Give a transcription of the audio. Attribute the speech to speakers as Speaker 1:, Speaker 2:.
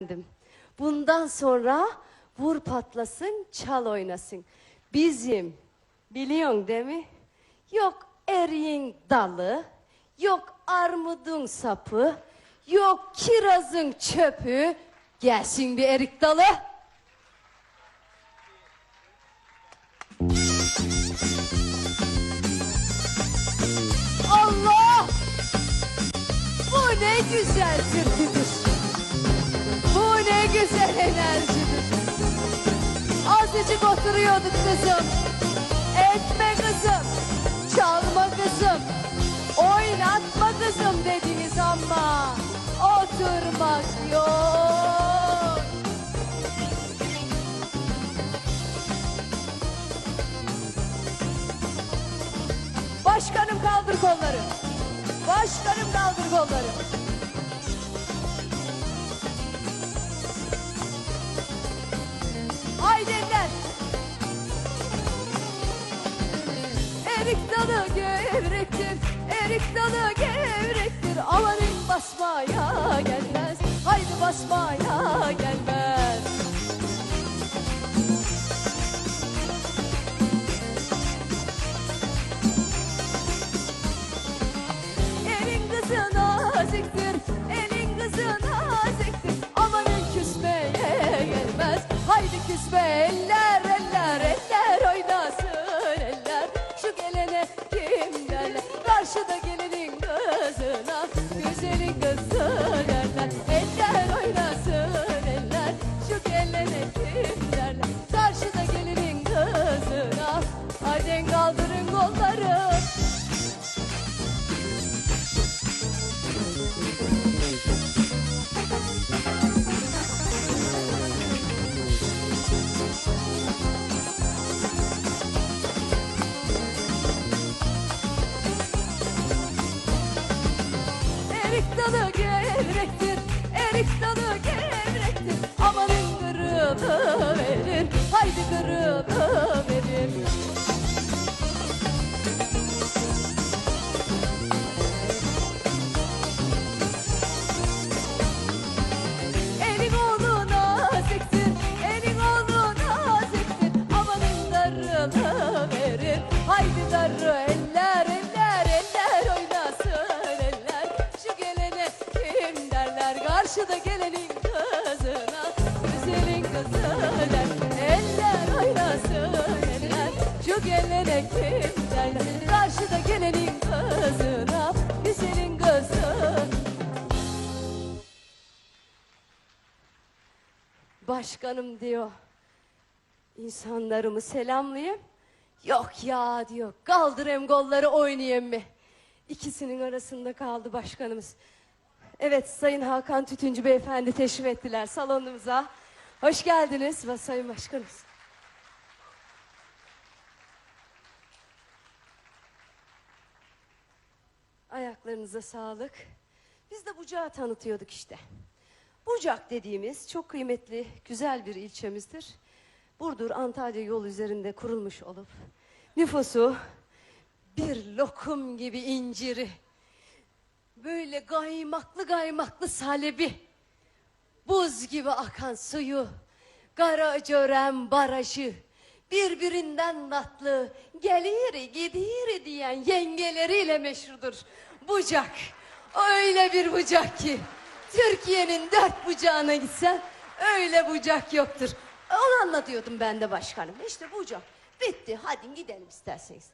Speaker 1: Efendim, Bundan sonra vur patlasın, çal oynasın. Bizim, biliyorsun değil mi? Yok eriğin dalı, yok armudun sapı, yok kirazın çöpü. Gelsin bir erik dalı. Allah! Bu ne güzel türküdür. Güzel enerjidir. Azıcık oturuyorduk kızım. Etme kızım. Çalma kızım. Oynatma kızım dediniz ama oturmak yok. Başkanım kaldır kolları. Başkanım kaldır kolları. Haydi eller. Erik dalı gevrektir, erik dalı gevrektir. Amanın basmaya gelmez, haydi basmaya gelmez. Elin kızı naziktir, elin kızı naziktir. Küsme eller, eller, eller oynasın eller. Şu gelene kim derler? Karşıda gelinin kızına, güzelin kızı Erik dalı gevrektir, erik dalı gevrektir. Amanın kırını verir, haydi kırını verir. Elin oğlu naziktir, karşıda gelenin kızına, güzelin kızı der. Eller oynasın eller, şu gelene kim derler, karşıda gelenin kızına, güzelin kızı. Başkanım diyor. İnsanlarımı selamlayayım. Yok ya diyor. Kaldırayım golları oynayayım mı? İkisinin arasında kaldı başkanımız. Evet Sayın Hakan Tütüncü Beyefendi teşrif ettiler salonumuza. Hoş geldiniz ve Sayın Başkanımız. Ayaklarınıza sağlık. Biz de Bucak'ı tanıtıyorduk işte. Bucak dediğimiz çok kıymetli, güzel bir ilçemizdir. Burdur Antalya yol üzerinde kurulmuş olup nüfusu bir lokum gibi inciri, böyle kaymaklı kaymaklı salebi, buz gibi akan suyu, Karacören barajı, birbirinden tatlı, gelir gidir diyen yengeleriyle meşhurdur. Bucak, öyle bir bucak ki, Türkiye'nin dört bucağına gitsen öyle bucak yoktur. Onu anlatıyordum ben de başkanım. İşte bucak, bitti, hadi gidelim isterseniz.